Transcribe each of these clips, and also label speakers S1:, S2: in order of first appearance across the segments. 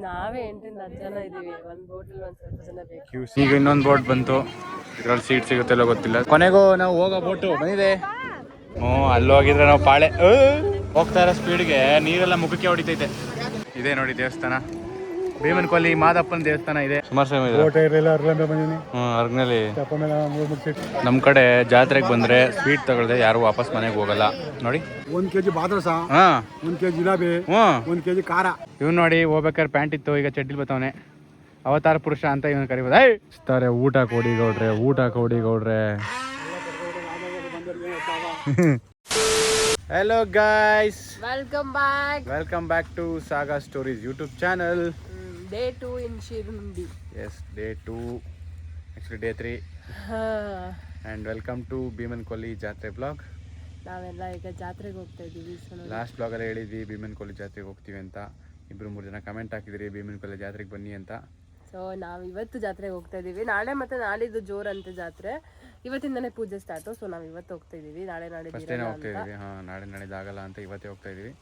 S1: ನಾವೇ ಎಂಟರಿಂದ ಹತ್ತು ಇದೀವಿ ಒಂದ್
S2: ಬೋಟ್ ಈಗ ಇನ್ನೊಂದು ಬೋಟ್ ಬಂತು. ಇದ್ರಲ್ಲಿ ಸೀಟ್ ಸಿಗುತ್ತೆ ಗೊತ್ತಿಲ್ಲ. ಕೊನೆಗೂ ನಾವು ಹೋಗೋ ಬೋಟು ಬಂದಿದೆ. ಹ್ಞೂ, ಅಲ್ಲಿ ಹೋಗಿದ್ರೆ ನಾವು ಪಾಳೆ! ಹೋಗ್ತಾ ಇರೋ ಸ್ಪೀಡ್ಗೆ ನೀರೆಲ್ಲ ಮುಖಕ್ಕೆ ಹೊಡಿತೈತೆ. ಇದೆ ನೋಡಿ ದೇವಸ್ಥಾನ. ಭೀಮನ್ ಕೊಲ್ಲಿ ಮಾದಪ್ಪನ ದೇವಸ್ಥಾನ ಇದೆ. ಸುಮಾರು ಸಮಯ ಅರ್ಗ್ನಲ್ಲಿ ನಮ್ಮ ಕಡೆ ಜಾತ್ರೆಗೆ ಬಂದ್ರೆ ಸ್ವೀಟ್ ತಗೊಳ್ದೆ ಯಾರು ವಾಪಸ್ ಮನೆಗೆ ಹೋಗಲ್ಲ. ನೋಡಿ.
S3: ಒಂದ್ ಕೆಜಿ ಬಾದ್ರಸ ಒಂದ್ ಕೆಜಿ ಕೆ ಜಿ ಜಿಲಾಬಿ
S2: ಹ್ಞೂ.
S3: ಒಂದು ಕೆ ಖಾರ.
S2: ಇವ್ ನೋಡಿ ಹೋಗ್ಬೇಕಾದ್ರೆ ಪ್ಯಾಂಟ್ ಇತ್ತು ಈಗ ಚಡ್ಡಿಲ್ ಬತ್ತವನೆ. ಅವತಾರ ಪುರುಷ ಅಂತ ಇವನು ಕರಿಬೋದು. ಇಸ್ತಾರೆ ಊಟ ಕೊಡಿ ಗೌಡ್ರೆ ಊಟ ಕೊಡಿ ಗೌಡ್ರೆ. Hello guys
S1: welcome back
S2: welcome back to saga stories YouTube channel
S1: day two in Shirundi
S2: is day two actually day three and welcome to Bhiman Kolli ಜಾತ್ರೆ ಬ್ಲಾಗ್
S1: ನಾವೆಲ್ಲ ಈಗ ಜಾತ್ರೆಗೆ ಹೋಗ್ತಾ ಇದ್ದೀವಿ ಲಾಸ್ಟ್ ಬ್ಲಾಗ್
S2: ಲಾಸ್ಟ್ ಬ್ಲಾಗಲ್ಲಿ ಹೇಳಿದ್ವಿ ಭೀಮನ್ ಕೊಲ್ಲಿ ಜಾತ್ರೆಗೆ ಹೋಗ್ತೀವಿ ಅಂತ. ಇಬ್ಬರು ಮೂರು ಜನ ಕಮೆಂಟ್ ಹಾಕಿದ್ರಿ ಭೀಮನ್ ಕೊಲ್ಲಿ ಜಾತ್ರೆಗೆ ಬನ್ನಿ ಅಂತ.
S1: ಸೊ ನಾವು ಇವತ್ತು ಜಾತ್ರೆಗೆ ಹೋಗ್ತಾ ಇದ್ದೀವಿ. ನಾಳೆ ಮತ್ತೆ ನಾಳಿದ್ದು ಜೋರಂತೆ ಜಾತ್ರೆ. ಇವತ್ತಿಂದನೇ ಪೂಜೆ ಸ್ಟಾರ್ಟು ಸೊ ನಾವು ಇವತ್ತು ಹೋಗ್ತಾ ಇದ್ದೀವಿ. ನಾಳೆ
S2: ನಾಳೆ ಹೋಗ್ತಾ ಇದ್ದೀವಿ. ಹಾಂ ನಾಳೆ ನಾಳಿದ್ದು ಆಗಲ್ಲ ಅಂತ ಇವತ್ತೇ ಹೋಗ್ತಾ ಇದೀವಿ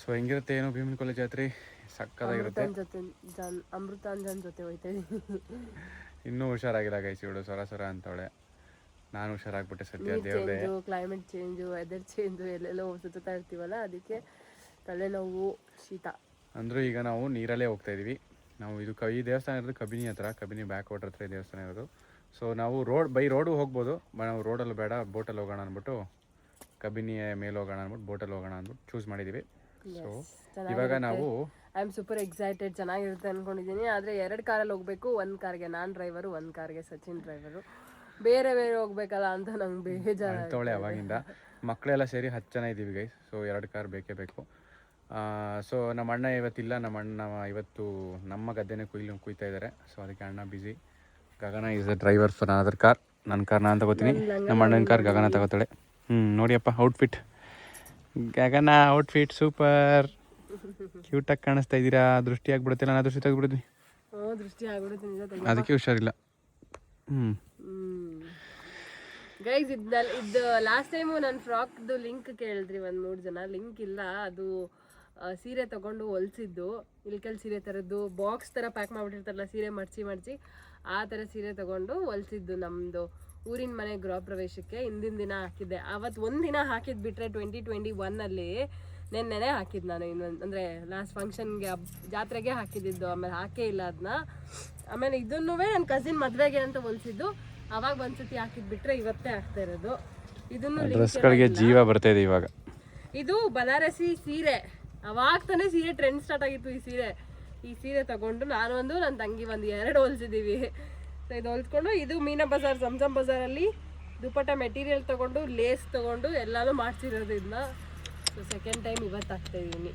S2: ಸೊ ಹೆಂಗಿರುತ್ತೆ? ಏನು ಭೀಮನ್ ಕಾಲೇಜ್ ಜಾತ್ರೆ ಸಕ್ಕತ್ತಾಗಿರುತ್ತೆ.
S1: ಜೊತೆ ಜನ್ ಅಮೃತಾಂಜನ್ ಜೊತೆ ಹೋಯ್ತೇವೆ
S2: ಇನ್ನೂ ಹುಷಾರಾಗಿಲ್ಲ ಗೈಸ್ ಇವಳು. ಸೊರ ಸೊರ ಅಂತವಳೆ. ನಾನು ಹುಷಾರಾಗ್ಬಿಟ್ಟೆ ಸದ್ಯ ದೇವ್ರೆ.
S1: ಕ್ಲೈಮೇಟ್ ಚೇಂಜು ವೆದರ್ ಚೇಂಜು ಎಲ್ಲೆಲ್ಲೋ ಸುತ್ತಾ ಇರ್ತೀವಲ್ಲ ಅದಕ್ಕೆ ತಲೆನೋವು ಶೀತ.
S2: ಅಂದರೂ ಈಗ ನಾವು ನೀರಲ್ಲೇ ಹೋಗ್ತಾ ಇದೀವಿ. ನಾವು ಇದು ಕ ಈ ದೇವಸ್ಥಾನ ಇರೋದು ಕಬಿನಿ ಹತ್ರ. ಕಬಿನಿ ಬ್ಯಾಕ್ ವಾಟರ್ ಹತ್ರ ದೇವಸ್ಥಾನ ಇರೋದು. ಸೊ ನಾವು ರೋಡ್ ಬೈ ರೋಡು ಹೋಗ್ಬೋದು. ಬಟ್ ನಾವು ರೋಡಲ್ಲಿ ಬೇಡ ಬೋಟಲ್ಲಿ ಹೋಗೋಣ ಅಂದ್ಬಿಟ್ಟು ಕಬಿನಿಯ ಮೇಲೆ ಹೋಗೋಣ ಅಂದ್ಬಿಟ್ಟು ಬೋಟಲ್ಲಿ ಹೋಗೋಣ ಅಂದ್ಬಿಟ್ಟು ಚೂಸ್ ಮಾಡಿದ್ದೀವಿ ಸೊ ಇವಾಗ ನಾವು
S1: ಐ ಆಮ್ ಸೂಪರ್ ಎಕ್ಸೈಟೆಡ್ ಚೆನ್ನಾಗಿರುತ್ತೆ ಅನ್ಕೊಂಡಿದ್ದೀನಿ ಆದರೆ ಎರಡು ಕಾರಲ್ಲಿ ಹೋಗ್ಬೇಕು. ಒಂದು ಕಾರ್ಗೆ ನಾನು ಡ್ರೈವರು ಒಂದು ಕಾರ್ಗೆ ಸಚಿನ್ ಡ್ರೈವರು ಬೇರೆ ಬೇರೆ ಹೋಗ್ಬೇಕಲ್ಲ ಅಂತ ನಂಗೆ ಬೇಜಾರು
S2: ಅವಾಗಿಂದ. ಮಕ್ಕಳೆಲ್ಲ ಸೇರಿ ಹತ್ತು ಜನ ಇದ್ದೀವಿ ಗೈಸ್ ಸೊ ಎರಡು ಕಾರ್ ಬೇಕೇ ಬೇಕು. ಸೊ ನಮ್ಮ ಅಣ್ಣ ಇವತ್ತಿಲ್ಲ. ನಮ್ಮ ಅಣ್ಣ ಇವತ್ತು ನಮ್ಮ ಗದ್ದೆನೇ ಕುಯ್ಲು ಕುಯ್ತಾ ಇದ್ದಾರೆ ಸೊ ಅದಕ್ಕೆ ಅಣ್ಣ busy Gagana is a driver for another car ನನ್ನ ಕಾರ್ ನಾನು ತಗೋತೀನಿ. ನಮ್ಮ ಅಣ್ಣನ ಕಾರ್ ಗಗನ ತಗೋತಾಳೆ. ಹ್ಞೂ ನೋಡಿಯಪ್ಪ ಔಟ್ಫಿಟ್ ಗಗನ ಔಟ್ಫಿಟ್ ಸೂಪರ್ ಕ್ಯೂಟಾಗಿ ಕಾಣಿಸ್ತಾ ಇದ್ದೀರಾ? ದೃಷ್ಟಿ ಆಗ್ಬಿಡುತ್ತೆ ನಾನು ದೃಷ್ಟಿ ತೆಗೆದ್ಬಿಡ್ತೀನಿ.
S1: ಹ್ಞೂ ದೃಷ್ಟಿ ಆಗ್ಬಿಡುತ್ತೆ ನಿಜ
S2: ಅದಕ್ಕೆ ಹುಷಾರಿಲ್ಲ. ಹ್ಞೂ
S1: ಗೈಸ್ ಇದ್ದಲ್ಲಿ ಇದು ಲಾಸ್ಟ್ ಟೈಮು ನನ್ನ ಫ್ರಾಕ್ದು ಲಿಂಕ್ ಕೇಳಿದ್ರಿ ಒಂದು ಮೂರು ಜನ. ಲಿಂಕ್ ಇಲ್ಲ ಅದು ಆ, ಸೀರೆ ತಗೊಂಡು ಹೊಲ್ಸಿದ್ದು. ಇಲ್ಕಲ್ ಸೀರೆ ಥರದ್ದು ಬಾಕ್ಸ್ ಥರ ಪ್ಯಾಕ್ ಮಾಡಿಬಿಟ್ಟಿರ್ತಾರಲ್ಲ ಸೀರೆ ಮಡ್ಚಿ ಮಡ್ಚಿ ಆ ಥರ ಸೀರೆ ತಗೊಂಡು ಹೊಲ್ಸಿದ್ದು ನಮ್ಮದು ಊರಿನ ಮನೆ ಗೃಹ ಪ್ರವೇಶಕ್ಕೆ ಹಿಂದಿನ ದಿನ ಹಾಕಿದ್ದೆ. ಅವತ್ತು ಒಂದು ದಿನ ಹಾಕಿದ್ ಬಿಟ್ರೆ ಟ್ವೆಂಟಿ ಟ್ವೆಂಟಿ ಒನ್ನಲ್ಲಿ ನೆನ್ನೆನೆ ಹಾಕಿದ್ದು ನಾನು ಇನ್ನೊಂದು ಅಂದರೆ ಲಾಸ್ಟ್ ಫಂಕ್ಷನ್ಗೆ ಜಾತ್ರೆಗೆ ಹಾಕಿದ್ದಿದ್ದು ಆಮೇಲೆ ಹಾಕೇ ಇಲ್ಲ ಅದನ್ನ ಆಮೇಲೆ ಇದನ್ನೂ ನನ್ನ ಕಸಿನ್ ಮದುವೆಗೆ ಅಂತ ಹೊಲ್ಸಿದ್ದು. ಅವಾಗ ಒಂದ್ಸತಿ ಹಾಕಿದ್ ಬಿಟ್ರೆ ಇವತ್ತೇ ಹಾಕ್ತಾ ಇರೋದು. ಇದನ್ನು
S2: ಡ್ರೆಸ್ಗಳಿಗೆ ಜೀವ ಬರ್ತಾ ಇದೆ ಇವಾಗ.
S1: ಇದು ಬನಾರಸಿ ಸೀರೆ. ಅವಾಗ ತಾನೇ ಸೀರೆ ಟ್ರೆಂಡ್ ಸ್ಟಾರ್ಟ್ ಆಗಿತ್ತು ಈ ಸೀರೆ. ಈ ಸೀರೆ ತಗೊಂಡು ನಾನು ಒಂದು ನನ್ನ ತಂಗಿ ಒಂದು ಎರಡು ಹೊಲ್ಸಿದ್ದೀವಿ ಇದು ಹೊಲ್ಕೊಂಡು ಇದು ಮೀನಾ ಬಜಾರ್ ಜಮ್ಜಮ್ ಬಜಾರಲ್ಲಿ ದುಪ್ಪಟ್ಟ ಮೆಟೀರಿಯಲ್ ತಗೊಂಡು ಲೇಸ್ ತಗೊಂಡು ಎಲ್ಲಾನು ಮಾಡ್ತಿರೋದು ಇದನ್ನ ಸೊ ಸೆಕೆಂಡ್ ಟೈಮ್ ಇವತ್ತು ಹಾಕ್ತಾ ಇದ್ದೀನಿ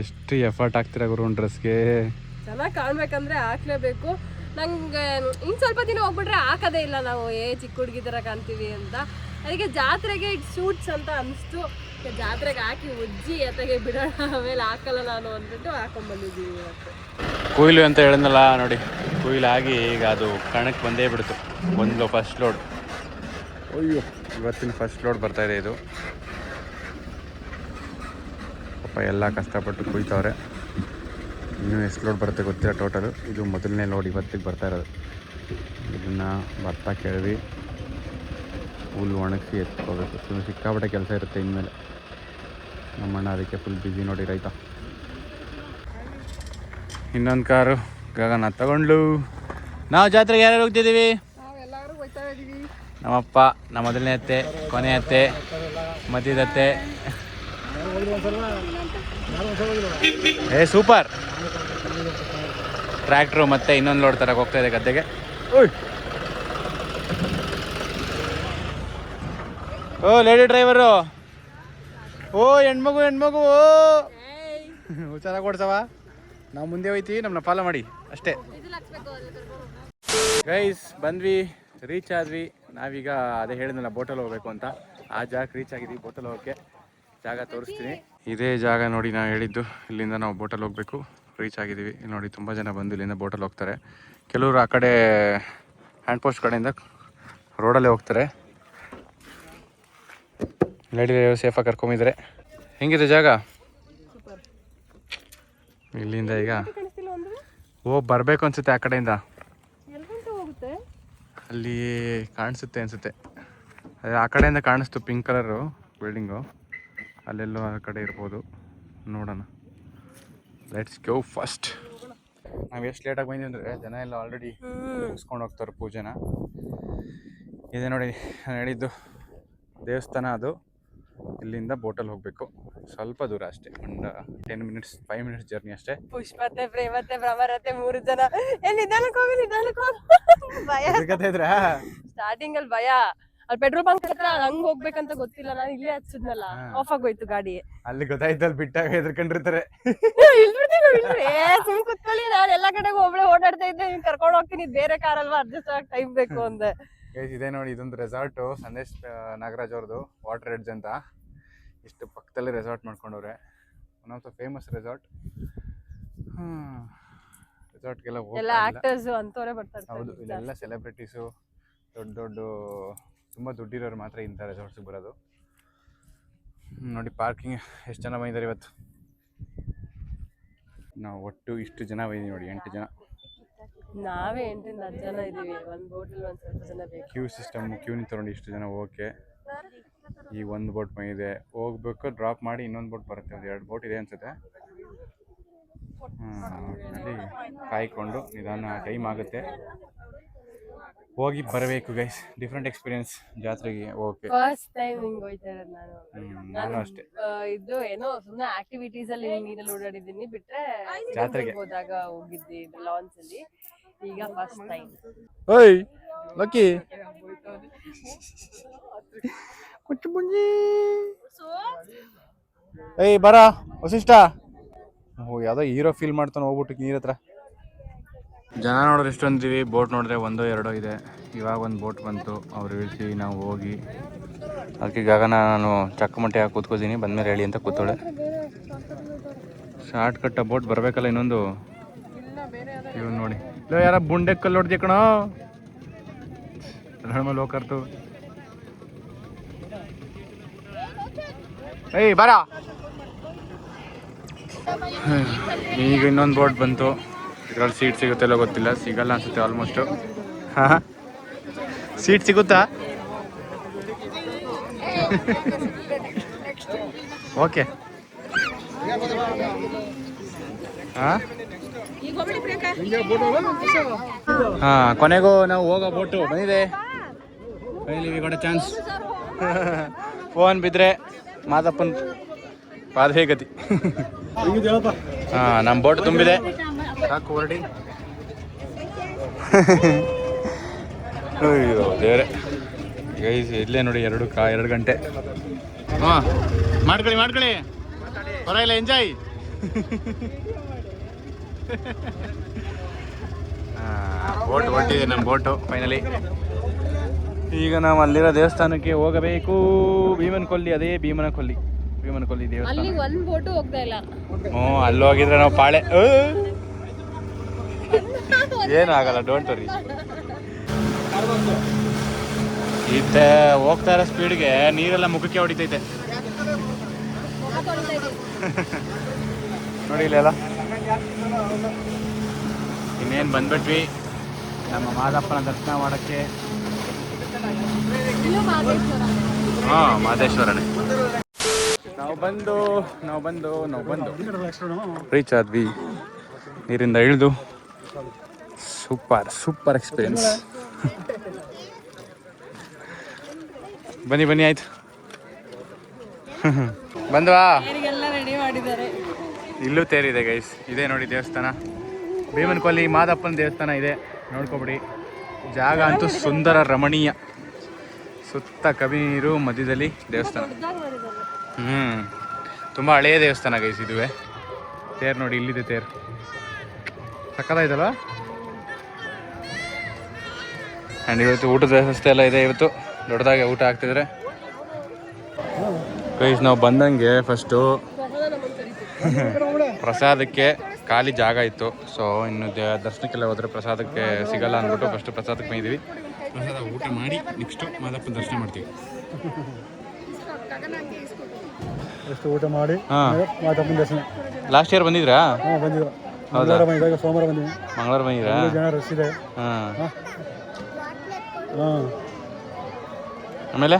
S2: ಎಷ್ಟು ಎಫರ್ಟ್ ಆಗ್ತೀರಾ ಗುರು ಡ್ರೆಸ್ಗೆ
S1: ಚೆನ್ನಾಗಿ ಕಾಣ್ಬೇಕಂದ್ರೆ ಹಾಕ್ಲೇಬೇಕು. ನಂಗೆ ಇನ್ನು ಸ್ವಲ್ಪ ದಿನ ಹೋಗ್ಬಿಟ್ರೆ ಹಾಕೋದೇ ಇಲ್ಲ ನಾವು ಏ ಚಿಕ್ಕ ಹುಡುಗಿ ಥರ ಕಾಣ್ತೀವಿ ಅಂತ. ಅದಕ್ಕೆ ಜಾತ್ರೆಗೆ ಇಟ್ ಸೂಟ್ಸ್ ಅಂತ ಅನಿಸ್ತು. ಜಾತ್ರೆಗೆ ಹಾಕಿ ಉಜ್ಜಿ ಎತ್ತಗೆ ಬಿಡೋಣ. ಆಮೇಲೆ ಹಾಕಲ್ಲ ನಾನು ಅಂದ್ಬಿಟ್ಟು ಹಾಕೊಂಡ್ಬಂದಿದ್ದೀವಿ ಇವತ್ತು.
S2: ಕೊಯ್ಲು ಅಂತ ಹೇಳಿದ್ನಲ್ಲ ನೋಡಿ. ಕೊಯ್ಲು ಆಗಿ ಈಗ ಅದು ಕಣಕ್ಕೆ ಬಂದೇ ಬಿಡ್ತು. ಒಂದು ಫಸ್ಟ್ ಲೋಡ್ ಅಯ್ಯೋ, ಇವತ್ತಿನ ಫಸ್ಟ್ ಲೋಡ್ ಬರ್ತಾ ಇದೆ ಇದು. ಪಾಪ ಎಲ್ಲ ಕಷ್ಟಪಟ್ಟು ಕುಯ್ತವ್ರೆ. ಇನ್ನೂ ಎಷ್ಟು ಲೋಡ್ ಬರುತ್ತೆ ಗೊತ್ತಿಲ್ಲ ಟೋಟಲು ಇದು ಮೊದಲನೇ ಲೋಡ್ ಇವತ್ತಿಗೆ ಬರ್ತಾ ಇರೋದು. ಇದನ್ನು ಭತ್ತ ಕೆಳವಿ. ಹುಲ್ಲು ಒಣಗಿಸಿ ಎತ್ಕೋಬೇಕು. ಸುಮ್ಮನೆ ಸಿಕ್ಕಾಪಟ್ಟೆ ಕೆಲಸ ಇರುತ್ತೆ ಇನ್ಮೇಲೆ. ನಮ್ಮಣ್ಣ ಅದಕ್ಕೆ ಫುಲ್ ಬ್ಯುಸಿ ನೋಡಿ, ರೈತ. ಇನ್ನೊಂದು ಕಾರು. ಗಗನ ತಗೊಂಡ್ಲು. ನಾವು ಜಾತ್ರೆಗೆ ಯಾರು ಹೋಗ್ತಿದ್ದೀವಿ? ನಮ್ಮಪ್ಪ ನಮ್ಮ ಮೊದಲನೇ ಅತ್ತೆ ಕೊನೆ ಅತ್ತೆ ಮದ್ಯದತ್ತೆ ಏ ಸೂಪರ್. ಟ್ರ್ಯಾಕ್ಟ್ರು ಮತ್ತೆ ಇನ್ನೊಂದು ಲೋಡ್ ತರಕ್ಕೆ ಹೋಗ್ತಾ ಇದೆ ಗದ್ದೆಗೆ. ಓ ಲೇಡಿ ಡ್ರೈವರು ಓ ಹೆಣ್ಮಗು ಹೆಣ್ಮಗು ಓ. ಹುಷಾರಾಗಿ ಓಡ್ಸವ ನಾವು ಮುಂದೆ ಹೋಯ್ತಿ ನಮ್ಮನ್ನ ಫಾಲೋ ಮಾಡಿ. ಅಷ್ಟೇ. ಗೈಸ್ ಬಂದ್ವಿ ರೀಚ್ ಆದ್ವಿ. ನಾವೀಗ ಅದೇ ಹೇಳಿದ್ನಲ್ಲ ಬೋಟಲ್ ಹೋಗ್ಬೇಕು ಅಂತ. ಆ ಜಾಗಕ್ಕೆ ರೀಚ್ ಆಗಿದ್ವಿ ಬೋಟಲ್ ಹೋಗೋಕ್ಕೆ. ಜಾಗ ತೋರಿಸ್ತೀನಿ. ಇದೇ ಜಾಗ ನೋಡಿ ನಾವು ಹೇಳಿದ್ದು. ಇಲ್ಲಿಂದ ನಾವು ಬೋಟಲ್ ಹೋಗಬೇಕು. ರೀಚ್ ಆಗಿದ್ದೀವಿ. ಇಲ್ಲಿ ನೋಡಿ ತುಂಬ ಜನ ಬಂದು ಇಲ್ಲಿಂದ ಬೋಟಲ್ ಹೋಗ್ತಾರೆ. ಕೆಲವರು ಆ ಕಡೆ ಹ್ಯಾಂಡ್ ಪೋಸ್ಟ್ ಕಡೆಯಿಂದ ರೋಡಲ್ಲೇ ಹೋಗ್ತಾರೆ. ಲೇಡಿ ಸೇಫಾಗಿ ಕರ್ಕೊಂಬಿದ್ರೆ ಹೆಂಗಿದೆ ಜಾಗ? ಇಲ್ಲಿಂದ ಈಗ ಓ ಬರಬೇಕು ಅನ್ಸುತ್ತೆ ಆ ಕಡೆಯಿಂದ. ಅಲ್ಲಿ ಕಾಣಿಸುತ್ತೆ ಅನ್ಸುತ್ತೆ. ಅದೇ ಆ ಕಡೆಯಿಂದ ಕಾಣಿಸ್ತು ಪಿಂಕ್ ಕಲರು ಬಿಲ್ಡಿಂಗು. ಅಲ್ಲೆಲ್ಲೋ ಆ ಕಡೆ ಇರ್ಬೋದು. ನೋಡೋಣ. ಲೆಟ್ಸ್ ಗೋ ಫಸ್ಟ್ ನಾವು ಎಷ್ಟು ಲೇಟಾಗಿ ಬಂದಿವಿ ಅಂದರೆ ಜನ ಎಲ್ಲ ಆಲ್ರೆಡಿ ಮುಗಿಸ್ಕೊಂಡು ಹೋಗ್ತಾರೆ ಪೂಜೆನ. ಇದೆ ನೋಡಿ ನಾನು ಹೇಳಿದ್ದು ದೇವಸ್ಥಾನ ಅದು. ಇಲ್ಲಿಂದ ಬೋಟಲ್ಲಿ ಹೋಗಬೇಕು. ಸ್ವಲ್ಪ ದೂರ ಅಷ್ಟೇ. ಒಂದು ten minutes five minutes journey ಅಷ್ಟೇ.
S1: ಪುಷ್ಪತೆ ಪ್ರೇಮತೆ ಭ್ರಮರತೆ ಮೂರು ಜನ. ಎಲ್ಲಿ ನಿಧಾನಕ್ಕೆ ಹೋಗಿ ನಿಧಾನಕ್ಕೆ ಹೋಗಿ? ಭಯ. ಸ್ಟಾರ್ಟಿಂಗ್ ಅಲ್ಲಿ ಭಯ. ಅಲ್ಲಿ ಪೆಟ್ರೋಲ್ ಬಂಕ್ ಹತ್ರ ಹಂಗ್ ಹೋಗ್ಬೇಕಂತ ಗೊತ್ತಿಲ್ಲ. ನಾನು ಇಲ್ಲೇ ಹಚ್ಚಿದ್ನಲ್ಲ. ಆಫ್ ಆಗೋಯ್ತು ಗಾಡಿ.
S2: ಅಲ್ಲಿ ಗೊತ್ತಾಯ್ತಲ್ಲಿ ಬಿಟ್ಟಾಗ ಹೆದರ್ಕೊಂಡಿರ್ತಾರೆ.
S1: ಸುಮ್ ಕುತ್ಕೊಳ್ಳಿ. ನಾನು ಎಲ್ಲಾ ಕಡೆಗೂ ಒಬ್ಳೆ ಓಡಾಡ್ತಾ ಇದ್ದೆ. ನೀನ್ ಕರ್ಕೊಂಡ್ ಹೋಗ್ತೀನಿ. ಬೇರೆ ಕಾರ್ ಅಲ್ವಾ? ಅಡ್ಜಸ್ಟ್ ಆಗಿ ಟೈಮ್ ಬೇಕು ಅಂದೆ.
S2: ಇದೆ ನೋಡಿ ಇದೊಂದು ರೆಸಾರ್ಟ್ ಸಂದೇಶ್ ನಾಗರಾಜ್ ಅವ್ರದ್ದು ವಾಟರ್ ಎಡ್ಜ್ ಅಂತ. ಇಷ್ಟು ಪಕ್ಕದಲ್ಲೇ resort ಮಾಡ್ಕೊಂಡವ್ರೆ. One of the famous resort ರೆಸಾರ್ಟ್ಗೆಲ್ಲ
S1: ಎಲ್ಲ ಆಕ್ಟರ್ಸ್ ಅಂತವ್ರೆ ಬರ್ತಾರೆ
S2: ಹೌದು ಇಲ್ಲೆಲ್ಲ ಸೆಲೆಬ್ರಿಟೀಸು ದೊಡ್ಡ ದೊಡ್ಡ ತುಂಬ ದುಡ್ಡಿರೋರು ಮಾತ್ರ ಇಂಥ ರೆಸಾರ್ಟ್ಸಿಗೆ ಬರೋದು. ನೋಡಿ ಪಾರ್ಕಿಂಗ್ ಎಷ್ಟು ಜನ ಬಂದಿದ್ದಾರೆ ಇವತ್ತು? ನಾವು ಒಟ್ಟು ಇಷ್ಟು ಜನ ಬಂದಿದ್ದೀವಿ ನೋಡಿ ಎಂಟು ಜನ.
S1: ನಾವೇ ಎಂಟರಿಂದ ಹತ್ತು ಜನ ಇದ್ದೀವಿ ಒಂದು ಬೋಟಲ್ಲಿ ಒಂದು ಸ್ವಲ್ಪ ಜನ ಬೇಕು.
S2: ಕ್ಯೂ ಸಿಸ್ಟಮ್ ಕ್ಯೂ ನಿಂತ್ಕೊಂಡು ಇಷ್ಟು ಜನ ಓಕೆ. ಈ ಒಂದು ಬೋಟ್ ಇದೆ ಹೋಗ್ಬೇಕು ಡ್ರಾಪ್ ಮಾಡಿ ಇನ್ನೊಂದು ಬೋಟ್ ಬರುತ್ತೆ. ಒಂದು ಎರಡು ಬೋಟ್ ಇದೆ ಅನ್ಸುತ್ತೆ. ಅಲ್ಲಿ ಕಾಯ್ಕೊಂಡು ನಿಧಾನ ಟೈಮ್ ಆಗುತ್ತೆ. ಹೋಗಿ ಬರಬೇಕು ಗೈಸ್ ಡಿಫ್ರೆಂಟ್ ಎಕ್ಸ್ಪೀರಿಯನ್ಸ್ ಜಾತ್ರೆಗೆ ಓಕೆ
S1: ಫಸ್ಟ್ ಟೈಮ್ ಹಿಂಗ್ ಹೋಯ್ತಾ ಇರೋದು ನಾನು
S2: ನಾನು ಅಷ್ಟೇ.
S1: ಇದು ಏನೋ ಸುಮ್ಮನೆ ಆಕ್ಟಿವಿಟೀಸ್ ಅಲ್ಲಿ ನೀರಲ್ಲಿ ಓಡಾಡಿದ್ದೀನಿ. ಬಿಟ್ರೆ
S2: ಜಾತ್ರೆಗೆ.
S1: ಹೋದಾಗ ಹೋಗಿದ್ದೆ ಲಾಂಚ್ ಅಲ್ಲಿ. ಈಗ ಫಸ್ಟ್ ಟೈಮ್
S2: ಓಯ್ ಲಕ್ಕಿ. ಕುಚ್ಚು ಮುಂಜಿ ಏಯ್ ಬರ ವಸಿಷ್ಠ. ಓ ಯಾವ್ದೋ ಹೀರೋ ಫೀಲ್ ಮಾಡ್ತಾನೆ ಹೋಗ್ಬಿಟ್ಟು ನೀರ್ ಹತ್ರ. ಜನ ನೋಡಿದ್ರೆ ಇಷ್ಟೊಂದಿವಿ ಬೋಟ್ ನೋಡಿದ್ರೆ ಒಂದೋ ಎರಡೋ ಇದೆ. ಇವಾಗ ಒಂದು ಬೋಟ್ ಬಂತು ಅವ್ರು ಇಳಿಸಿ ನಾವು ಹೋಗಿ. ಅದಕ್ಕೆ ಗಗನ ನಾನು ಚಕ್ಕಮಟ್ಟೆ ಹಾಕಿ ಕೂತ್ಕೋತೀನಿ ಬಂದ್ಮೇಲೆ ಹೇಳಿ ಅಂತ ಕೂತೋಳೆ ಶಾರ್ಟ್ ಕಟ್ಟ ಬೋಟ್ ಬರಬೇಕಲ್ಲ ಇನ್ನೊಂದು? ಇವ್ ನೋಡಿ. ಲೋ ಯಾರ ಬುಂಡೆ ಕಲ್ಲು ಹೊಡ್ದಿ ಕಣೋ? ಮೇಲೆ ಹೋಗ್ಕರ್ತು ಏಯ್ ಬರ. ಈಗ ಇನ್ನೊಂದು ಬೋಟ್ ಬಂತು. ಇದ್ರಲ್ಲಿ ಸೀಟ್ ಸಿಗುತ್ತೆಲ್ಲ ಗೊತ್ತಿಲ್ಲ. ಸಿಗಲ್ಲ ಅನ್ಸುತ್ತೆ ಆಲ್ಮೋಸ್ಟು ಹಾಂ ಸೀಟ್ ಸಿಗುತ್ತಾ? ಓಕೆ ಹಾಂ? ಹಾ ಕೊನೆಗೂ ನಾವು ಹೋಗೋ ಬೋಟು ಬಂದಿದೆ. ಕೈಲಿ ಚಾನ್ಸ್ ಫೋನ್ ಬಿದ್ದರೆ ಮಾದಪ್ಪನ್ ಪಾದೇ ಗತಿ ಹಾ ನಮ್ಮ ಬೋಟ್ ತುಂಬಿದೆ. ಅಯ್ಯೋ, ದೇವ್ರೆ. ಗೈಸ್, ಇಲ್ಲೇ ನೋಡಿ ಎರಡು ಕಾ, ಎರಡು ಗಂಟೆ. ಹಾಂ, ಮಾಡ್ಕೊಳ್ಳಿ ಮಾಡ್ಕೊಳ್ಳಿ. ಪರವಾಗಿಲ್ಲ ಎಂಜಾಯ್ ಬೋಟ್ ಹೊಟ್ಟಿದೆ ನಮ್ಮ ಬೋಟು ಫೈನಲಿ ಈಗ ನಾವು ಅಲ್ಲಿರೋ ದೇವಸ್ಥಾನಕ್ಕೆ ಹೋಗಬೇಕು. ಭೀಮನ ಕೊಲ್ಲಿ ಅದೇ ಭೀಮನ ಕೊಲ್ಲಿ. ಭೀಮನ ಕೊಲ್ಲಿ ದೇವಸ್ಥಾನ.
S1: ಅಲ್ಲಿ ಒಂದ್ ಬೋಟು ಹೋಗ್ತಾ ಇಲ್ಲ.
S2: ಹ್ಞೂ ಅಲ್ಲಿ ಹೋಗಿದ್ರೆ ನಾವು ಪಾಳೆ. ಏನು ಆಗಲ್ಲ ಡೋಂಟ್ ವರಿ ಇತ್ತೆ ಹೋಗ್ತಾ ಇರೋ ಸ್ಪೀಡ್ಗೆ ನೀರೆಲ್ಲ ಮುಖಕ್ಕೆ ಹೊಡಿತೈತೆ. ನೋಡಿ ಇಲ್ಲೆಲ್ಲ ಇನ್ನೇನು ಬಂದ್ಬಿಟ್ವಿ. ನಮ್ಮ ಮಾದಪ್ಪನ ದರ್ಶನ ಮಾಡೋಕ್ಕೆ. ಹಾಂ ಮಾದೇಶ್ವರನೇ. ನಾವು ಬಂದು ನಾವು ಬಂದು ನಾವು ಬಂದು. ರೀಚ್ ಆದ್ವಿ. ನೀರಿಂದ ಇಳಿದು. ಸೂಪರ್ ಸೂಪರ್ ಎಕ್ಸ್ಪೀರಿಯನ್ಸ್ ಬನ್ನಿ ಬನ್ನಿ ಆಯ್ತು. ಬಂದ್ವಾ?
S1: ಎಲ್ಲ ರೆಡಿ ಮಾಡಿದ್ದಾರೆ?
S2: ಇಲ್ಲೂ ತೇರಿದೆ ಗೈಸ್ ಇದೆ ನೋಡಿ ದೇವಸ್ಥಾನ. ಭೀಮನ್ ಕೊಲ್ಲಿ ಮಾದಪ್ಪನ ದೇವಸ್ಥಾನ ಇದೆ. ನೋಡ್ಕೊಬಿಡಿ. ಜಾಗ ಅಂತೂ ಸುಂದರ ರಮಣೀಯ. ಸುತ್ತ ಕಬಿ ನೀರು ಮಧ್ಯದಲ್ಲಿ ದೇವಸ್ಥಾನ. ಹ್ಞೂ ತುಂಬ ಹಳೆಯ ದೇವಸ್ಥಾನ ಗೈಸ್ ಇದುವೆ. ತೇರು ನೋಡಿ ಇಲ್ಲಿದೆ ತೇರು. ಸಕ್ಕದಾಯ್ತಲ್ಲ ಆ್ಯಂಡ್ ಇವತ್ತು ಊಟದ ವ್ಯವಸ್ಥೆ ಎಲ್ಲ ಇದೆ ಇವತ್ತು. ದೊಡ್ಡದಾಗಿ ಊಟ ಆಗ್ತಿದ್ರೆ ಗೈಸ್ ನಾವು ಬಂದಂಗೆ ಫಸ್ಟು ಪ್ರಸಾದಕ್ಕೆ ಖಾಲಿ ಜಾಗ ಇತ್ತು. ಸೊ ಇನ್ನು ದರ್ಶನಕ್ಕೆಲ್ಲ ಹೋದ್ರೆ ಪ್ರಸಾದಕ್ಕೆ ಸಿಗಲ್ಲ ಅಂದ್ಬಿಟ್ಟು ಫಸ್ಟ್ ಪ್ರಸಾದಕ್ಕೆ ಬಂದಿದ್ದೀವಿ. ಪ್ರಸಾದ ಊಟ ಮಾಡಿ ನೆಕ್ಸ್ಟು ಮಾದಪ್ಪನ ದರ್ಶನ ಮಾಡ್ತೀವಿ.
S3: ಎಷ್ಟು ಊಟ ಮಾಡಿ
S2: ಹಾಂ.
S3: ದರ್ಶನ.
S2: ಲಾಸ್ಟ್ ಇಯರ್ ಬಂದಿದ್ರಾ?
S3: ಹಾಂ ಬಂದಿದ್ರು ಮಂಗಳವಾರ ಬಂದಿದ್ದಾಗ ಸೋಮವಾರ ಬಂದಿವಿ.
S2: ಮಂಗಳವಾರ ಬಂದಿದ್ರಾ?
S3: ಜನ ರಶ್ ಇದೆ.
S2: ಹಾಂ.
S3: ಹಾಂ.
S2: ಆಮೇಲೆ?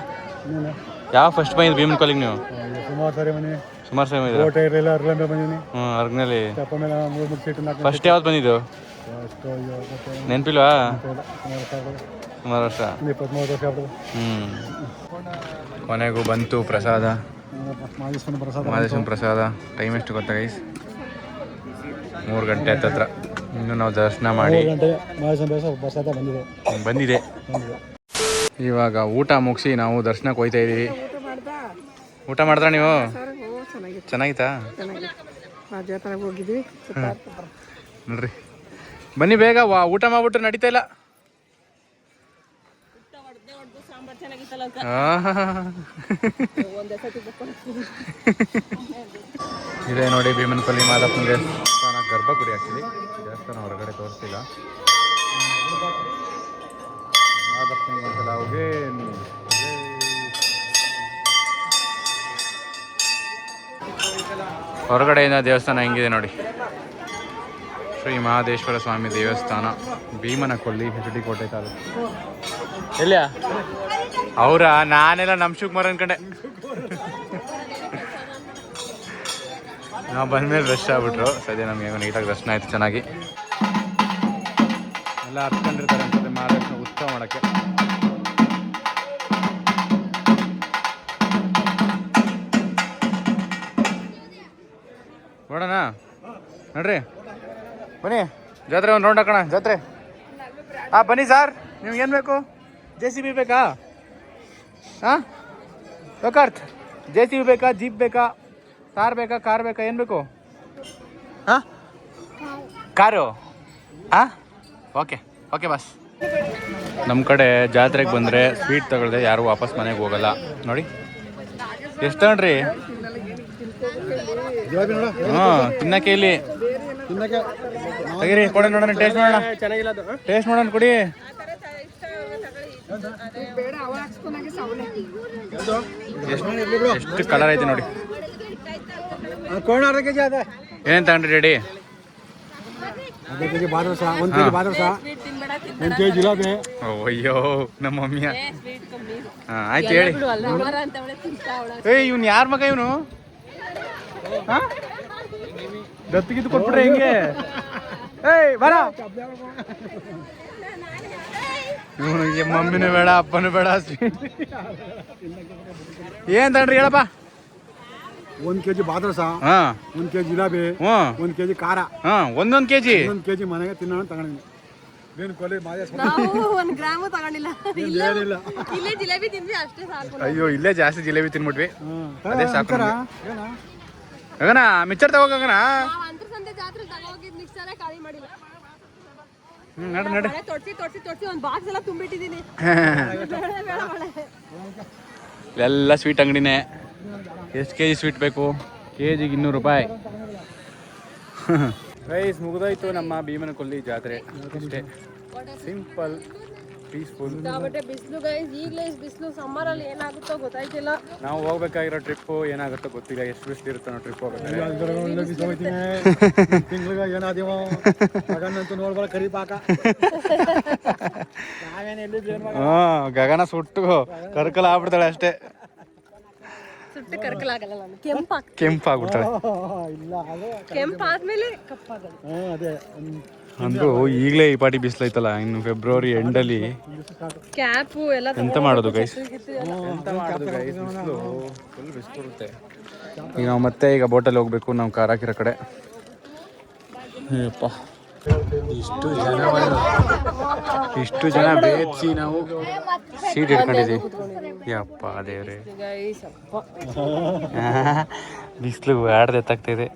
S2: ಯಾವ ಫಸ್ಟ್ ಬಂದಿದ್ದು ಭೀಮನ್ ಕಾಲಿಗೆ ನೀವು?
S3: ಸುಮಾರು ಸಾರಿ ಬಂದಿದ್ದೀನಿ
S2: ಸುಮಾರು
S3: ಓಟ ಇರಲಿಲ್ಲ ಮೇಲೆ ಬಂದಿದ್ದೀನಿ
S2: ಹ್ಞೂ ಅರ್ಗ್ನಲ್ಲಿ
S3: ಚಪ್ಪ ಮೇಲೆ ಮೂರು ಮೂರು ಸೀಟು
S2: ಫಸ್ಟ್ ಯಾವ್ದು ಬಂದಿದ್ದು? ನೆನಪಿಲ್ವಾ?
S3: ಸುಮಾರು
S2: ವರ್ಷ
S3: ಇಪ್ಪತ್ತ್ಮೂರು ವರ್ಷ ಆಗ್ತದೆ
S2: ಹ್ಞೂ ಕೊನೆಗೂ ಬಂತು ಪ್ರಸಾದ.
S3: ಮಾದೇಶ್ವರ ಪ್ರಸಾದ
S2: ಟೈಮ್ ಎಷ್ಟು ಗೊತ್ತಾ ಗೈಸ್ ಮೂರು ಗಂಟೆ ಹತ್ತತ್ರ. ಇನ್ನು ನಾವು ದರ್ಶನ ಮಾಡಿ.
S3: ಬಂದಿದೆ.
S2: ಇವಾಗ ಊಟ ಮುಗಿಸಿ ನಾವು ದರ್ಶನಕ್ಕೆ ಹೋಯ್ತಾ ಇದೀವಿ ಊಟ ಮಾಡಿದ್ರ ನೀವು? ಚೆನ್ನಾಗಿತ್ತಾ.
S1: ಹೋಗಿದ್ವಿ.
S2: ನೋಡ್ರಿ. ಬನ್ನಿ ಬೇಗ ವಾ ಊಟ ಮಾಡ್ಬಿಟ್ರೆ ನಡೀತಾ ಇಲ್ಲ. ಇದೆ ನೋಡಿ ಭೀಮನಪಲ್ಲಿ ಮಾದಪ್ಪನ ದೇವಸ್ಥಾನ ಗರ್ಭಗುಡಿ ಆಕ್ಚುಲಿ ದೇವಸ್ಥಾನ ಹೊರಗಡೆ ತೋರಿಸಿಲ್ಲ. ಮಾದಪ್ಪನಿಗೆ ಒಂದ್ಸಲ ಹೋಗಿ ಹೊರಗಡೆಯಿಂದ ದೇವಸ್ಥಾನ ಹೆಂಗಿದೆ ನೋಡಿ. ಶ್ರೀ ಮಹಾದೇಶ್ವರ ಸ್ವಾಮಿ ದೇವಸ್ಥಾನ ಭೀಮನಕೊಲ್ಲಿ ಹೆಚ್ ಡಿ ಕೋಟೆ ತಾಲೂಕು. ಎಲ್ಲಿಯ? ಅವರ ನಾನೆಲ್ಲ ನಮ್ ಶಿವಕುಮಾರ್ ಅನ್ಕಂಡೆ. ನಾವು ಬಂದ್ಮೇಲೆ ರಶ್ ಆಗ್ಬಿಟ್ರು. ಸದ್ಯ ನಮಗೆ ನೀಟಾಗಿ ದರ್ಶನ ಆಯ್ತು ಚೆನ್ನಾಗಿ. ಎಲ್ಲ ಹರ್ಕೊಂಡಿರ್ತಾರೆ ಅನ್ಸುತ್ತೆ ಮಹಾದೇಶ್ವರ ಉತ್ಸವ ಮಾಡೋಕ್ಕೆ. ನೋಡೋಣ? ನೋಡ್ರಿ. ಬನ್ನಿ. ಜಾತ್ರೆ ಒಂದು ರೌಂಡ್ ಹಾಕೋಣ. ಜಾತ್ರೆ. ಹಾಂ ಬನ್ನಿ ಸರ್. ನಿಮ್ಗೆ ಏನು ಬೇಕು? ಜೆ ಸಿ ಬಿ ಬೇಕಾ? ಹಾಂ? ಲೋಕಾರ್ತ್ ಜೆ ಸಿ ಬಿ ಬೇಕಾ ಜೀಪ್ ಬೇಕಾ ಕಾರ್ ಬೇಕಾ ಕಾರ್ ಬೇಕಾ ಏನು ಬೇಕು? ಹಾಂ? ಕಾರು. ಹಾಂ? Okay okay bus. ನಮ್ಮ ಕಡೆ ಜಾತ್ರೆಗೆ ಬಂದರೆ ಸ್ವೀಟ್ ತಗೊಳ್ದೆ ಯಾರು ವಾಪಸ್ ಮನೆಗೆ ಹೋಗಲ್ಲ. ನೋಡಿ. ಎಷ್ಟು ತಗೊಂಡ್ರಿ? ಹಾಂ ತಿನ್ನಕ್ಕೆ ಇಲ್ಲಿ.
S3: ಕೊಡೋಣ
S2: ತೆಗೀರಿ ಕೊಡಿ ನೋಡೋಣ ಟೇಸ್ಟ್ ಮಾಡೋಣ ಟೇಸ್ಟ್ ಮಾಡೋಣ ಕೊಡಿ. ಎಷ್ಟು ಎಷ್ಟು ಕಲರ್ ಐತೆ ನೋಡಿ.
S3: ಕೋಣ ಅರ್ಧ ಕೆ ಜಿ ಅದ
S2: ಏನೇನು ತಗೊಂಡ್ರಿ ರೆಡಿ
S3: ಅರ್ಧ ಕೆ ಜಿ ಬಾದರ್ಸ ಒಂದು ಕೆ ಜಿ ಬಾದರ್ಸ ಒಂದು ಕೆ ಜಿ ಜಿಲೇಬಿ
S2: ಅಯ್ಯೋ ನಮ್ಮ ಮಮ್ಮಿಯ. ಹಾಂ ಆಯ್ತು ಹೇಳಿ. ಏಯ್ ಇವ್ನು ಯಾರ ಮಗ ಇವನು? ದತ್ತಿಗಿದ್ದು ಕೊಟ್ಬಿಟ್ರೆ ಹೆಂಗೆ? ಏಯ್ ಬರ. ಇವನಿಗೆ ಮಮ್ಮಿನೂ ಬೇಡ ಅಪ್ಪನೂ ಬೇಡ. ಸ್ವೀಟ್ ಏನ್ ತಗೊಂಡ್ರಿ ಹೇಳಪ್ಪ.
S3: ಒಂದ್ ಕೆಜಿ ಬಾದ್ರಸ ಒಂದ್
S2: ಹಾಂ.
S3: ಒಂದು ಕೆ ಜಿ ಜಿಲೇಬಿ
S2: ಹ್ಞೂ.
S3: ಒಂದು ಕೆಜಿ ಖಾರ.
S2: ಹಾಂ ಒಂದೊಂದು ಕೆಜಿ. ಒಂದ್
S3: ಒಂದು ಕೆ ಜಿ ಮನೆಗೆ ತಿನ್ನೋಣ ತಗೊಂಡಿದ್ದೀನಿ. ಬೇನು ಕೊಲೆ ಮಾದೇಶ್ವರ
S1: ನಾವು ಒಂದ್ ಗ್ರಾಮು ತಗೊಂಡಿಲ್ಲ.
S3: ಏನಿಲ್ಲ
S1: ಇಲ್ಲೇ ಜಿಲೇಬಿ ತಿಂದ್ವಿ ಅಷ್ಟೇ ಸಾಕು
S2: ಅಯ್ಯೋ ಇಲ್ಲೇ ಜಾಸ್ತಿ ಜಿಲೇಬಿ ತಿನ್ಬಿಟ್ವಿ. ಅದೇ ಸಾಕು? ನಮ್ಗೆ. ಗಗನ ಮಿಚ್ಚರ್ ತಗೋಗನ
S1: ನಾವು ಅಂತರ ಸಂತೆ ಜಾತ್ರೆ ತಗೋಗಿದ್ ಮಿಕ್ಸರೇ ಖಾಲಿ ಮಾಡಿಲ್ಲ.
S2: ನಡ್ರಿ
S1: ಮಳೆ ತೊಡ್ಸಿ ತೊಡ್ಸಿ ತೊಡ್ಸಿ ಒಂದ್ ಬಾಕ್ಸ್ ಎಲ್ಲ ಮಳೆ
S2: ಎಲ್ಲ ಸ್ವೀಟ್ ಅಂಗಡಿನೇ. ಎಷ್ಟು ಕೆ ಜಿ ಸ್ವೀಟ್ ಬೇಕು? ಕೆ ಜಿಗೆ ಇನ್ನೂರು ರೂಪಾಯಿ. ರೈಸ್ ಮುಗಿದೋಯ್ತು ನಮ್ಮ ಭೀಮನ ಕೊಲ್ಲಿ ಜಾತ್ರೆ. ಅಷ್ಟೇ. ಸಿಂಪಲ್ ಪೀಸ್ಫುಲ್
S1: ಸಿಕ್ಕಾಪಟ್ಟೆ ಬಿಸಿಲು ಗೈಸ್ ಈಗಲೇ ಬಿಸಿಲು ಸಮ್ಮರಲ್ಲಿ ಏನಾಗುತ್ತೋ ಗೊತ್ತಾಯ್ತಿಲ್ಲ.
S2: ನಾವು ಹೋಗ್ಬೇಕಾಗಿರೋ ಟ್ರಿಪ್ಪು ಏನಾಗುತ್ತೋ ಗೊತ್ತಿಲ್ಲ ಎಷ್ಟು ಬಿಸಿಲು ಇರುತ್ತೆ ನಾವು ಟ್ರಿಪ್ ಹೋಗ್ಬೇಕಾದ್ರೆ.
S3: ತಿಂಗ್ಳಿಗೆ ಏನಾದೀವೋ ಮಗನಂತೂ ನೋಡ್ಬಾರ ಕರಿ ಪಾಕ. ನಾವೇನು ಎಲ್ಲಿದ್ದು
S2: ಹಾಂ ಗಗನ ಸುಟ್ಟು ಕರ್ಕಲ ಆಗ್ಬಿಡ್ತಾಳೆ ಅಷ್ಟೇ.
S1: ಸುಟ್ಟು ಕರ್ಕಲಾಗಲ್ಲ ನಾನು ಕೆಂಪ
S2: ಕೆಂಪಾಗ್ಬಿಡ್ತಾಳೆ
S3: ಇಲ್ಲ ಅದು
S1: ಕೆಂಪ ಆದ್ಮೇಲೆ ಕಪ್ಪಾಗಲ್ಲ.
S3: ಹಾಂ ಅದೇ
S2: ಅಂದ್ರೂ ಈಗಲೇ ಈ ಪಾಟಿ ಬಿಸಿಲೈತಲ್ಲ ಇನ್ನು ಫೆಬ್ರವರಿ ಎಂಡಲ್ಲಿ
S1: ಕ್ಯಾಪು ಎಲ್ಲ
S2: ಎಂತ ಮಾಡೋದು ಗೈಸ್ ಈಗ ನಾವು ಮತ್ತೆ ಈಗ ಬೋಟಲ್ಲಿ ಹೋಗ್ಬೇಕು ನಾವು ಕಾರ್ ಹಾಕಿರೋ ಕಡೆ. ಅಯ್ಯಪ್ಪ. ಇಷ್ಟು ಜನ ಇಷ್ಟು ಜನ ಬೇಯಿಸಿ ನಾವು ಸೀಟ್ ಇಟ್ಕೊಂಡಿದ್ದೀವಿ ಯಪ್ಪ ದೇವ್ರೆ.
S1: ಗೈಸ್ ಅಪ್ಪ.
S2: ಬಿಸಿಲು ಆಡದೆ ಇದೆ.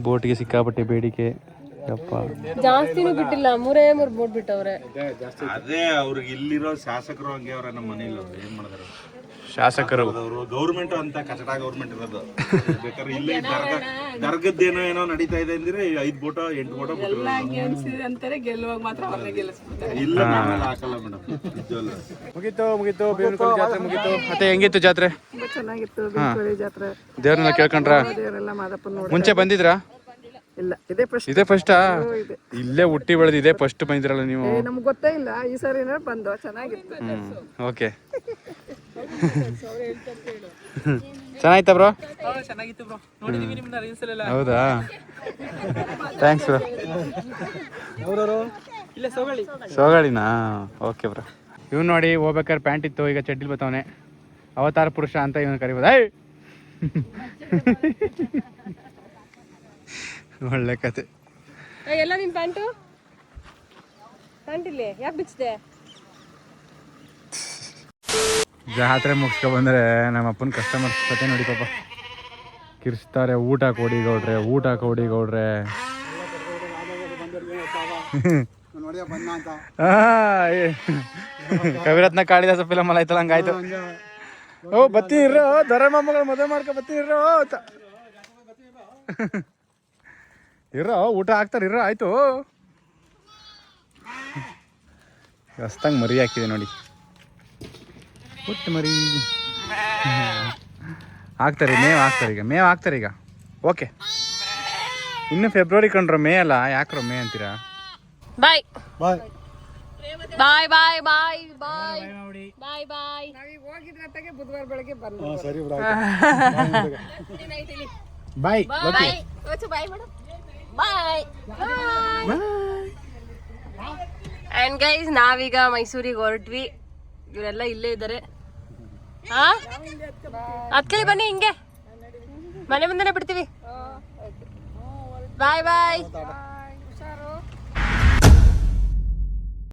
S2: ಬೋಟ್ಗೆ ಸಿಕ್ಕಾಪಟ್ಟೆ ಬೇಡಿಕೆ. ಯಪ್ಪ.
S1: ಜಾಸ್ತಿನೂ ಬಿಟ್ಟಿಲ್ಲ ಮೂರೇ ಮೂರ್ ಬೋಟ್ ಬಿಟ್ಟವ್ರೆ.
S4: ಅದೇ ಅವ್ರಿಗೆ ಇಲ್ಲಿರೋ ಶಾಸಕರು ಹಂಗೆ ಅವ್ರ ನಮ್ಮ ಮನೇಲಿ ಅವ್ರು ಏನ್ ಮಾಡಿದಾರೆ
S2: ಶಾಸಕರು.
S4: ಗೌರ್ಮೆಂಟ್ ಅಂತ ಕಚಡ ಗೌರ್ಮೆಂಟ್ ಇರೋದು. ಬೇಕಾದ್ರೆ ಇಲ್ಲೇ ದರ್ಗ ದರ್ಗದ್ದೇನೋ ಏನೋ ನಡೀತಾ ಇದೆ ಅಂದ್ರೆ ಐದ್ ಬೋಟ ಎಂಟು ಬೋಟ
S5: ಅಂತಾರೆ ಗೆಲ್ಲುವಾಗ ಮಾತ್ರ ಅವ್ರನ್ನ ಗೆಲ್ಲಿಸ್ಬಿಡ್ತಾರೆ.
S4: ಇಲ್ಲ ಹಾಕಲ್ಲ ಮೇಡಮ್.
S2: ಮುಗೀತು ಮುಗೀತು ಬೇವಿನಕೋಳಿ ಜಾತ್ರೆ ಮುಗೀತು. ಮತ್ತೆ ಹೆಂಗಿತ್ತು ಜಾತ್ರೆ?
S5: ತುಂಬಾ ಚೆನ್ನಾಗಿತ್ತು ಜಾತ್ರೆ.
S2: ದೇವ್ರನ್ನ ಕೇಳ್ಕೊಂಡ್ರ? ಮುಂಚೆ ಬಂದಿದ್ರಾ?
S5: ಇಲ್ಲ ಇದೇ ಫಸ್ಟ್
S2: ಇದೇ ಫಸ್ಟಾ ಇಲ್ಲೇ ಹುಟ್ಟಿ ಬೆಳೆದು ಇದೇ ಫಸ್ಟ್ ಬಂದಿರಲ್ಲ ನೀವು?
S5: ನಮ್ಗೆ ಗೊತ್ತೇ ಇಲ್ಲ. ಈ ಸಾರಿ ಬಂದು ಚೆನ್ನಾಗಿತ್ತು.
S2: ಓಕೆ ಚೆನ್ನಾಯ್ತಾ ಬ್ರೋ
S6: ಚೆನ್ನಾಗಿತ್ತು ಬ್ರೋ ನೋಡಿದೀವಿ ನಿಮ್ಮ ರೀಲ್ಸ್ ಎಲ್ಲ
S2: ಹೌದಾ? ಥ್ಯಾಂಕ್ಸ್ ಬ್ರೋ
S6: ಇಲ್ಲ ಸೋಗಳಿ.
S2: ಸೋಗಾಡಿನಾ ಓಕೆ ಬ್ರೋ ಇವ್ ನೋಡಿ ಹೋಗ್ಬೇಕಾದ್ರೆ ಪ್ಯಾಂಟ್ ಇತ್ತು ಈಗ ಚಡ್ಡಿಲ್ ಬತ್ತವನೆ. ಅವತಾರ ಪುರುಷ ಅಂತ ಇವನು ಕರಿಬೋದು. ಏಯ್! ಒಳ್ಳೆ ಕತೆ.
S1: ಎಲ್ಲ ನಿನ್ ಪ್ಯಾಂಟು? ಪ್ಯಾಂಟ್ ಇಲ್ಲಿ ಯಾಕೆ ಬಿಚ್ಚಿದೆ?
S2: ಜಾತ್ರೆ ಮುಗಿಸ್ಕೊ ಬಂದ್ರೆ ನಮ್ಮ ಅಪ್ಪನ ಕಸ್ಟಮರ್ಸ್ ಕತೆ ನೋಡಿ ಪಾಪ. ಕಿರ್ಸ್ತಾರೆ ಊಟ ಕೊಡಿ ಗೌಡ್ರೆ ಊಟ ಕೊಡಿ ಗೌಡ್ರೆ. ಕವಿರತ್ನ ಕಾಳಿದಾಸ ಫಿಲಮ್ ಅಲ್ಲ ಆಯ್ತಲ್ಲ ಹಂಗಾಯ್ತು. ಓ ಬತ್ತಿ ಇರೋ ದೊರೆ ಮೊಮ್ಮಗಳು ಮದುವೆ ಮಾಡ್ಕೊ ಬತ್ತಿ ಇರೋ ಅಂತ. ಇರೋ ಊಟ ಹಾಕ್ತಾರೆ ಇರೋ ಆಯ್ತು. ಹೊಸ್ದಂಗೆ ಮರಿ ಹಾಕಿದೆ ನೋಡಿ. ಹುಟ್ಟು ಮರಿ. ಹಾಕ್ತಾರೆ ಮೇವ್ ಹಾಕ್ತಾರೆ ಈಗ ಮೇವ್ ಹಾಕ್ತಾರೆ ಈಗ. ಓಕೆ. ಇನ್ನು ಫೆಬ್ರವರಿ ಕಂಡ್ರೆ ಮೇ ಅಲ್ಲ ಯಾಕ್ರೋ ಮೇ ಅಂತೀರಾ?
S1: ಬಾಯ್
S3: bye
S1: bye bye bye bye bye ಬಾಯ್
S5: ನಾವೀಗ ಹೋಗಿದ್ರೆ ಅತ್ತಾಗೆ ಬುಧವಾರ ಬೆಳಗ್ಗೆ
S3: ಬರ್ಲಿ ಸರಿ bye
S2: bye
S1: bye bye madam bye and guys ನಾವೀಗ ಮೈಸೂರಿಗೆ ಹೊರಟ್ವಿ. ಇವರೆಲ್ಲ ಇಲ್ಲೇ ಇದ್ದಾರೆ. ಹಾ? ಅದಕ್ಕೆ ಬನ್ನಿ ಹಿಂಗೆ. ಮನೆ ಮುಂದೆನೆ ಬಿಡ್ತೀವಿ. ಬಾಯ್ ಬಾಯ್